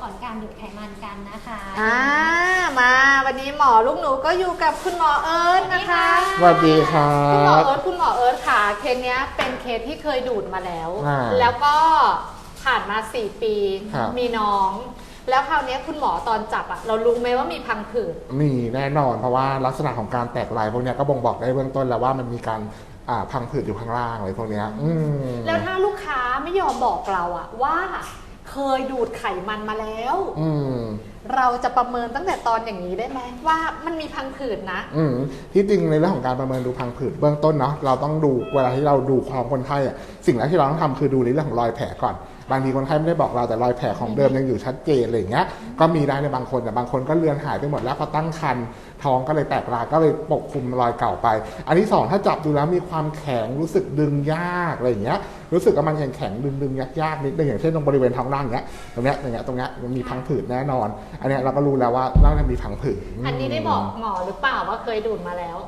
สอนการดูดไขมันกันนะคะอ่ามาวันนี้หมอลูกหนูก็อยู่กับคุณหมอเอิร์ธนะคะสวัสดีครัคุณหมอบ เอิร์ธคุณหมอเอิร์ธค่ะเคสเนี้ยเป็นเคสที่เคยดูดมาแล้ว อ่าแล้วก็ผ่านมา 4 ปี ครับ มีน้อง แล้วคราวเนี้ยคุณหมอตอนจับอะเรารู้ไหมว่ามีพังผืด มีแน่นอนเพราะว่าลักษณะของการแตกลายพวกเนี้ยก็บ่งบอกได้เบื้องต้นแล้วว่ามันมีการอ่าพังผืดอยู่ข้างล่างอะไรพวกเนี้ยอืม แล้วถ้าลูกค้าไม่ยอมบอกเราอะว่า เคยดูดไขมันมาแล้วอื เราจะประเมินตั้งแต่ตอนอย่างนี้ได้ไหมว่ามันมีพังผืดนะ อืมที่จริงในเรื่องของการประเมินดูพังผืดเบื้องต้นเนาะเราต้องดูเวลาที่เราดูความคนไข้อะสิ่งแรกที่เราต้องทำคือดูในเรื่องของรอยแผลก่อน บางทีคนไข้ไม่ได้บอกเราแต่รอยแผลของเดิมยังอยู่ชัดเจนอะไรอย่างเงี้ยก็มีได้ในบางคนแต่บางคนก็เลือนหายไปหมดแล้วพอตั้งครรภ์ท้องก็เลยแตกรายก็เลยปกคลุมรอยเก่าไป อันที่สองถ้าจับดูแล้วมีความแข็งรู้สึกดึงยากอะไรอย่างเงี้ยรู้สึกว่ามันแข็งแข็งดึงดึงๆยากนิดนึงอย่างเช่นตรงบริเวณท้องล่างเงี้ยตรงเนี้ยตรงเนี้ยตรงเนี้ยมันมีพังผืดแน่นอนอันเนี้ยเราก็รู้แล้วว่าน่าจะมีพังผืดอันนี้ได้บอกหมอหรือเปล่าว่าเคยดูดมาแล้ว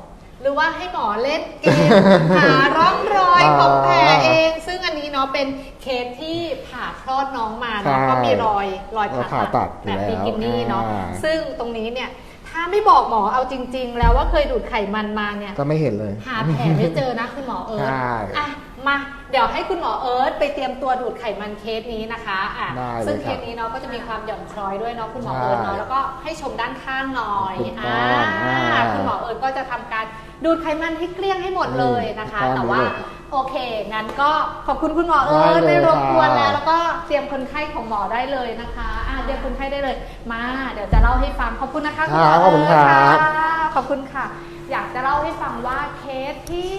หรือว่าให้หมอเล่นเกมหาร่องรอยของแผลเอง ซึ่งอันนี้เนาะเป็นเคสที่ผ่าคลอดน้องมาเนาะใช่ก็มีรอยรอยผ่าผ่าตัตัดดอยู่แบบแล้วบิกินี่เนาะอ่าซึ่งตรงนี้เนี่ยถ้าไม่บอกหมอเอาจริง ๆ แล้วว่าเคยดูดไขมันมาเนี่ยก็ไม่เห็นเลย หาแผลไม่เจอนะคุณหมอเอิร์ธใช่อะมาเดี๋ยวให้คุณหมอเอิร์ธไปเตรียมตัวดูดไขมันเคสนี้นะคะอะได้เลยซึ่งคเครับสนี้เนาะก็จะมีความหย่อนคล้อยด้วยเนาะคุณหมอเอิร์ธเนาะใช่แล้วก็ให้ชมด้านข้างหน่อยถูกต้อ่าองอ่า คุณหมอเอิร์ธก็จะทำการดูดไขมันให้เกลี้ยงให้หมดเลยนะคะ อืมแต่ว่าได้เลยโอเคงั้นก็ขอบคุณคุณหมอเอิร์ธได้เลยไม่รบกวนค่ะแล้วแล้วก็เตรียมคนไข้ของหมอได้เลยนะคะอะเตรียมคนไข้ได้เลย มา เดี๋ยวจะเล่าให้ฟังขอบคุณนะคะคุณหมอขอบคุณครับค่ะขอบคุณค่ะ อยากจะเล่าให้ฟังว่าเคสที่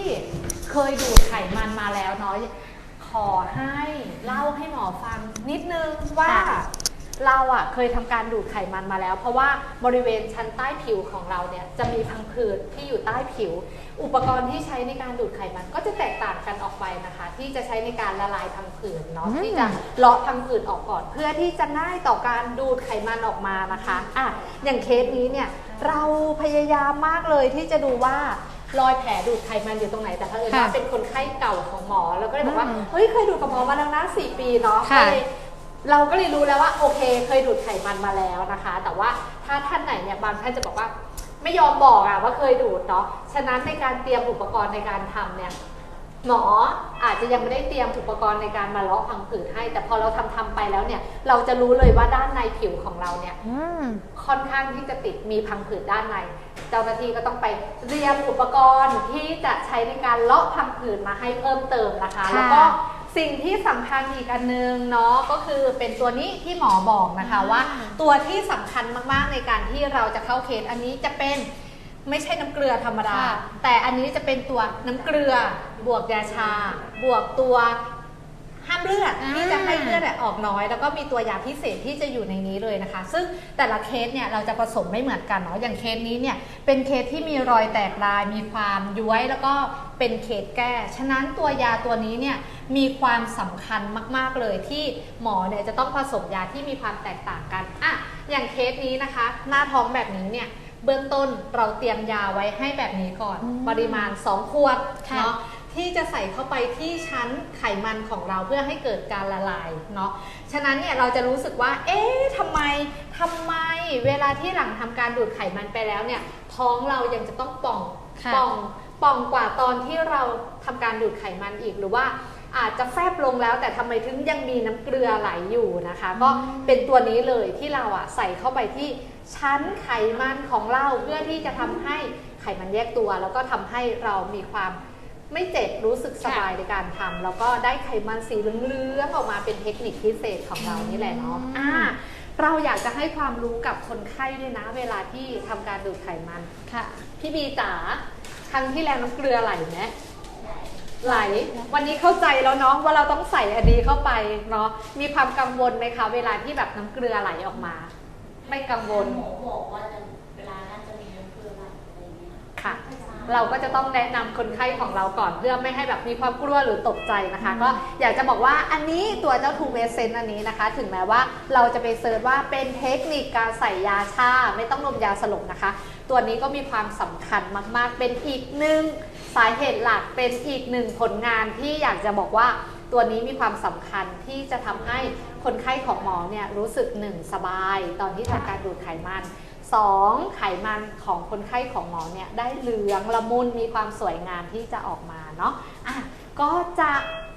เคยดูดไขมันมาแล้วเนาะขอให้เล่าให้หมอฟังนิดนึงว่าค่ะเราอะเคยทำการดูดไขมันมาแล้ว เพราะว่าบริเวณชั้นใต้ผิวของเราเนี่ยจะมีพังผืดที่อยู่ใต้ผิว อุปกรณ์ที่ใช้ในการดูดไขมันก็จะแตกต่างกันออกไปนะคะ ที่จะใช้ในการละลายพังผืดเนาะอืม ที่จะเลาะพังผืดออกก่อน เพื่อที่จะง่ายต่อการดูดไขมันออกมานะคะอะอย่างเคสนี้เนี่ยเราพยายามมากเลยที่จะดูว่า รอยแผลดูดไขมันอยู่ตรงไหนแต่เผอิญว่าค่ะเป็นคนไข้เก่าของหมอเราก็เลยบอกว่าอืมเฮ้ยเคยดูดกับหมอมาแล้วนะสี่ปีเนาะค่ะก็เลยเราก็เลยรู้แล้วว่าโอเค เคยดูดไขมันมาแล้วนะคะ แต่ว่าถ้าท่านไหนเนี่ยบางท่านจะบอกว่า ไม่ยอมบอกอะว่าเคยดูดเนาะฉะนั้นในการเตรียมอุปกรณ์ในการทำเนี่ย หมออาจจะยังไม่ได้เตรียมอุปกรณ์ในการมาเลาะพังผืดให้ แต่พอเราทำทำไปแล้วเนี่ย เราจะรู้เลยว่าด้านในผิวของเราเนี่ย อืม ค่อนข้างที่จะติดมีพังผืดด้านใน เจ้าหน้าที่ก็ต้องไปเตรียมอุปกรณ์ที่จะใช้ในการเลาะพังผืดมาให้เพิ่มเติมนะคะ ค่ะ แล้วก็สิ่งที่สำคัญอีกอันนึงเนาะก็คือเป็นตัวนี้ที่หมอบอกนะคะว่า ตัวที่สำคัญมากๆในการที่เราจะเข้าเคสอันนี้จะเป็นไม่ใช่น้ำเกลือธรรมดา ค่ะ แต่อันนี้จะเป็นตัวน้ำเกลือบวกยาชา บวกตัว ห้ามเลือดอ่าที่จะให้เลือดอะออกน้อย แล้วก็มีตัวยาพิเศษที่จะอยู่ในนี้เลยนะคะ ซึ่งแต่ละเคสเนี่ยเราจะผสมไม่เหมือนกันเนาะอย่างเคสนี้เนี่ยเป็นเคสที่มีรอยแตกลาย มีความย้วยแล้วก็เป็นเคสแก้ ฉะนั้นตัวยาตัวนี้เนี่ยมีความสำคัญมาก ๆ เลยที่หมอเนี่ยจะต้องผสมยาที่มีความแตกต่างกันอะอย่างเคสนี้นะคะ หน้าท้องแบบนี้เนี่ยเบื้องต้นเราเตรียมยาไว้ให้แบบนี้ก่อนอืมปริมาณ 2 ขวดค่ะเนาะ ที่จะใส่เข้าไปที่ชั้นไขมันของเราเพื่อให้เกิดการละลายเนาะ ฉะนั้นเนี่ยเราจะรู้สึกว่า เอ๊ะทำไมทำไมเวลาที่หลังทำการดูดไขมันไปแล้วเนี่ย ท้องเรายังจะต้องป่องค่ะ ป่องป่องกว่าตอนที่เราทำการดูดไขมันอีกหรือว่า อาจจะแฟบลงแล้วแต่ทำไมถึงยังมีน้ำเกลือไหลอยู่นะคะ ก็เป็นตัวนี้เลยที่เราอะใส่เข้าไปที่ชั้นไขมันของเราเพื่อที่จะทำให้ไขมันแยกตัว แล้วก็ทำให้เรามีความ ไม่เจ็บรู้สึกสบายในการทำแล้วก็ได้ไขมันสีเหลืองๆออกมาเป็นเทคนิคพิเศษของเรานี่แหละเนาะอืมอ่าเราอยากจะให้ความรู้กับคนไข้ด้วยนะ เวลาที่ทำการดูดไขมันค่ะ พี่บีจ๋าครั้งที่แล้วน้ำเกลือไหลไหมไหล วันนี้เข้าใจแล้วเนาะว่าเราต้องใส่อันนี้เข้าไปเนาะมีความกังวลไหมคะ เวลาที่แบบน้ำเกลือไหลออกมา ไม่กังวลหมอบอกว่าจะเวลาน่าจะมีน้ำเกลือไหลอะไรอย่างเงี้ยค่ะ เราก็จะต้องแนะนำคนไข้ของเราก่อนเพื่อไม่ให้แบบมีความกลัวหรือตกใจนะคะ ก็อยากจะบอกว่าอันนี้ตัวเจ้าทูเมเซนอันนี้นะคะ ถึงแม้ว่าเราจะไปเซิร์ชว่าเป็นเทคนิคการใส่ยาชาไม่ต้องนมยาสลบนะคะ ตัวนี้ก็มีความสำคัญมากๆ เป็นอีกหนึ่งสาเหตุหลักเป็นอีกหนึ่งผลงานที่อยากจะบอกว่าตัวนี้มีความสำคัญที่จะทำให้คนไข้ของหมอเนี่ยรู้สึกหนึ่งสบาย ตอนที่ทำการดูดไขมัน สองไขมันของคนไข้ของหมอเนี่ยได้เหลืองละมุนมีความสวยงามที่จะออกมาเนาะอะก็จะ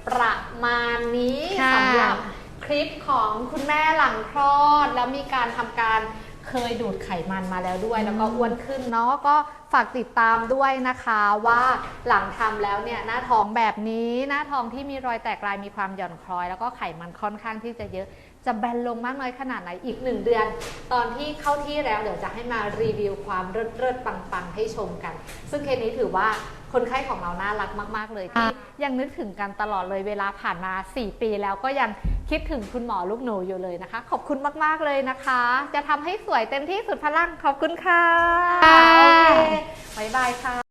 ประมาณนี้ค่ะสำหรับคลิปของคุณแม่หลังคลอด แล้วมีการทำการเคยดูดไขมันมาแล้วด้วย แล้วก็อ้วนขึ้นเนาะก็ฝากติดตามด้วยนะคะว่าหลังทำแล้วเนี่ยหน้าท้องแบบนี้หน้าท้องที่มีรอยแตกลายมีความหย่อนคล้อย แล้วก็ไขมันค่อนข้างที่จะเยอะ จะแบนลงมากน้อยขนาดไหนอีกหนึ่งเดือน ตอนที่เข้าที่แล้วเดี๋ยวจะให้มารีวิวความเลิศเลิศปังๆ ให้ชมกัน ซึ่งเคสนี้ถือว่าคนไข้ของเราน่ารักมาก ๆ เลยที่ยังนึกถึงกันตลอดเลยเวลาผ่านมา 4 ปีแล้วก็ยังคิดถึงคุณหมอลูกหนูอยู่เลยนะคะ ขอบคุณมาก ๆ เลยนะคะ จะทำให้สวยเต็มที่สุดพลังขอบคุณค่ะโอเคบ๊ายบายค่ะ